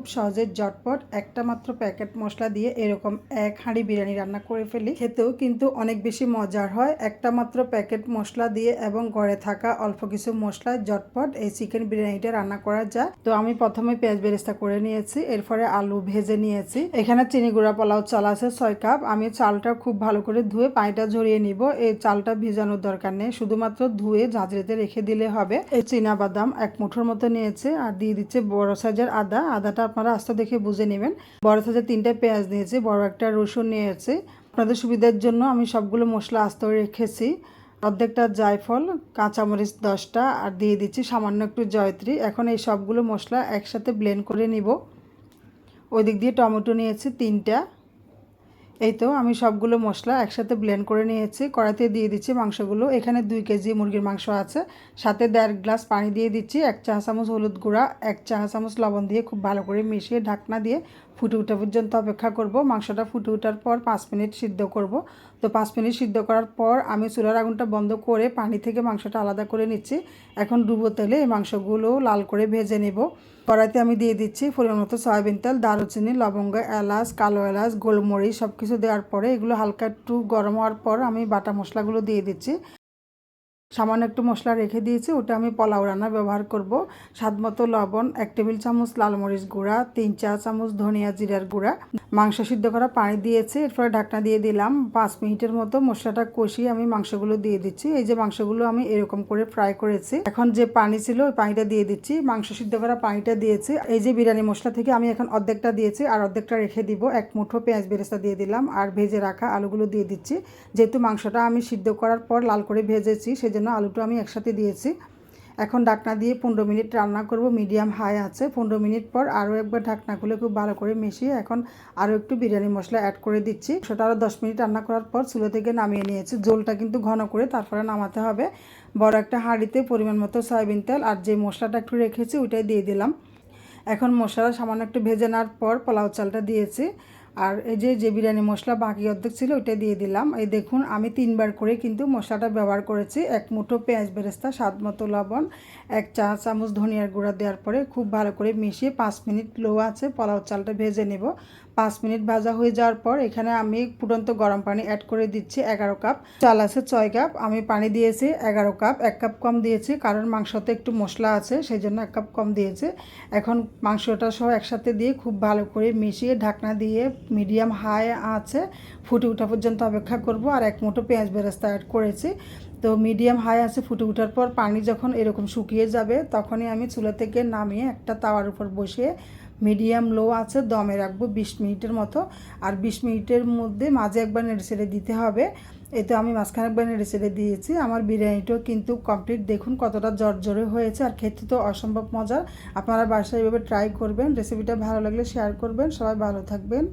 খুব সহজে জটপট একটা মাত্র প্যাকেট মশলা দিয়ে এরকম এক হাঁড়ি বিরিয়ানি রান্না করে ফেলি। খেতেও কিন্তু অনেক বেশি মজার হয়। একটা মাত্র প্যাকেট মশলা দিয়ে এবং ঘরে থাকা অল্প কিছু মশলা জটপট এই চিকেন বিরিয়ানিটা রান্না করা যায়। তো আমি প্রথমে পেঁয়াজ বেরেস্তা করে নিয়েছি, এরপরে আলু ভেজে নিয়েছি। এখানে চিনি গুঁড়া পোলাও চাল আছে ছয় কাপ। আমি চালটা খুব ভালো করে ধুয়ে পানিটা ঝরিয়ে নিব। এই চালটা ভিজানোর দরকার নেই, শুধুমাত্র ধুয়ে ঝাঁঝরিতে রেখে দিলে হবে। এই চীনা বাদাম এক মুঠোর মতো নিয়েছে আর দিয়ে দিচ্ছে বড় সাইজের আদা। আদাটা আপনারা আস্তে দেখে বুঝে নেবেন। বড় সাইজের তিনটা পেঁয়াজ নিয়েছি, বড় একটা রসুন নিয়েছি। আপনাদের সুবিধার জন্য আমি সবগুলো মশলা আস্তে রেখেছি। অর্ধেকটা জায়ফল, কাঁচামরিচ দশটা, আর দিয়ে দিচ্ছি সামান্য একটু জয়ত্রী। এখন এই সবগুলো মশলা একসাথে ব্লেন্ড করে নিব। ওই দিক দিয়ে টমেটো নিয়েছি তিনটা। এই তো, আমি সবগুলো মশলা একসাথে ব্লেন্ড করে নিয়েছি। কড়াইতে দিয়ে দিচ্ছি মাংসগুলো। এখানে দুই কেজি মুরগির মাংস আছে। সাথে দেড় গ্লাস পানি দিয়ে দিচ্ছি, এক চা চামচ হলুদ গুঁড়া, এক চা চামচ লবণ দিয়ে খুব ভালো করে মিশিয়ে ঢাকনা দিয়ে ফুটে ওঠা পর্যন্ত অপেক্ষা করব। মাংসটা ফুটে ওঠার পর পাঁচ মিনিট সিদ্ধ করব। তো পাঁচ মিনিট সিদ্ধ করার পর আমি চুলার আগুনটা বন্ধ করে পানি থেকে মাংসটা আলাদা করে নিচ্ছি। এখন ডুবো তেলে এই মাংসগুলো লাল করে ভেজে নেব। কড়াইতে আমি দিয়ে দিচ্ছি পরিমাণ মতো সয়াবিন তেল, দারুচিনি, লবঙ্গ, এলাচ, কালো এলাচ, গোলমরিচ সব কিছু দেওয়ার পরে এগুলো হালকা একটু গরম হওয়ার পর আমি বাটা মশলাগুলো দিয়ে দিচ্ছি। সামান্য একটু মশলা রেখে দিয়েছি, ওটা আমি পোলাও রান্না ব্যবহার করব। স্বাদ মতো লবণ, এক টেবিল চামচ লাল মরিচ গুঁড়া, তিন চা চামচ ধনিয়া জিরার গুঁড়া। মাংস সিদ্ধ করা পানি দিয়েছি, এরপরে ঢাকনা দিয়ে দিলাম। পাঁচ মিনিটের মতো মশলাটা কষিয়ে আমি মাংসগুলো দিয়ে দিচ্ছি। এই যে মাংসগুলো আমি এরকম করে ফ্রাই করেছি, এখন যে পানি ছিল ওই পানিটা দিয়ে দিচ্ছি। মাংস সিদ্ধ করা পানিটা দিয়েছি। এই যে বিরিয়ানি মশলা থেকে আমি এখন অর্ধেকটা দিয়েছি, আর অর্ধেকটা রেখে দিব। এক মুঠো পেঁয়াজ বেরেস্তা দিয়ে দিলাম, আর ভেজে রাখা আলুগুলো দিয়ে দিচ্ছি। যেহেতু মাংসটা আমি সিদ্ধ করার পর লাল করে ভেজেছি, সেজন্য জন্য আলুটা আমি একসাথে দিয়েছি। এখন ঢাকনা দিয়ে পনেরো মিনিট রান্না করব। মিডিয়াম হাই আছে। পনেরো মিনিট পর আরও একবার ঢাকনা খুলে খুব ভালো করে মিশিয়ে এখন আরও একটু বিরিয়ানি মশলা অ্যাড করে দিচ্ছি। সেটা আরও দশ মিনিট রান্না করার পর চুলো থেকে নামিয়ে নিয়েছি। জোলটা কিন্তু ঘন করে তারপরে নামাতে হবে। বড় একটা হাঁড়িতে পরিমাণ মতো সয়াবিন তেল আর যে মশলাটা একটু রেখেছি ওইটাই দিয়ে দিলাম। এখন মশলা সামান্য একটু ভেজে নেওয়ার পর পোলাও চালটা দিয়েছি। আর এই যে যে বিরিয়ানি মশলা বাকি অর্ধেক ছিল, ওইটা দিয়ে দিলাম। এই দেখুন, আমি তিনবার করে কিন্তু মশলাটা ব্যবহার করেছি। এক মুঠো পেঁয়াজ বেরেস্তা, স্বাদ মতো লবণ, এক চা চামচ ধনিয়ার গুঁড়া দেওয়ার পরে খুব ভালো করে মিশিয়ে পাঁচ মিনিট লো আছে পোলাও চালটা ভেজে নেব। পাঁচ মিনিট ভাজা হয়ে যাওয়ার পর এখানে আমি ফুটন্ত গরম পানি অ্যাড করে দিচ্ছি এগারো কাপ। চাল আছে ছয় কাপ, আমি পানি দিয়েছি এগারো কাপ। এক কাপ কম দিয়েছি, কারণ মাংসতে একটু মশলা আছে সেই জন্য এক কাপ কম দিয়েছে। এখন মাংসটা সহ একসাথে দিয়ে খুব ভালো করে মিশিয়ে ঢাকনা দিয়ে মিডিয়াম হাই আছে, ফুটে ওঠা পর্যন্ত অপেক্ষা করব আর এক মুঠো পেঁয়াজ বেরেস্তা অ্যাড করেছি। তো মিডিয়াম হাই আছে, ফুটে ওঠার পর পানি যখন এরকম শুকিয়ে যাবে তখনই আমি চুলা থেকে নামিয়ে একটা তাওয়ার উপর বসিয়ে মিডিয়াম লো আছে, দমে রাখব বিশ মিনিটের মতো। আর বিশ মিনিটের মধ্যে মাঝে একবার নেড়ে ছেড়ে দিতে হবে। এই তো আমি মাঝখানে একবার নেড়ে ছেড়ে দিয়েছি। আমার বিরিয়ানিটাও কিন্তু কমপ্লিট দেখুন কতটা জর্জরে হয়েছে আর খেতে তো অসম্ভব মজার। আপনারা বাসায় এভাবে ট্রাই করবেন রেসিপিটা ভালো লাগলে শেয়ার করবেন। সবাই ভালো থাকবেন।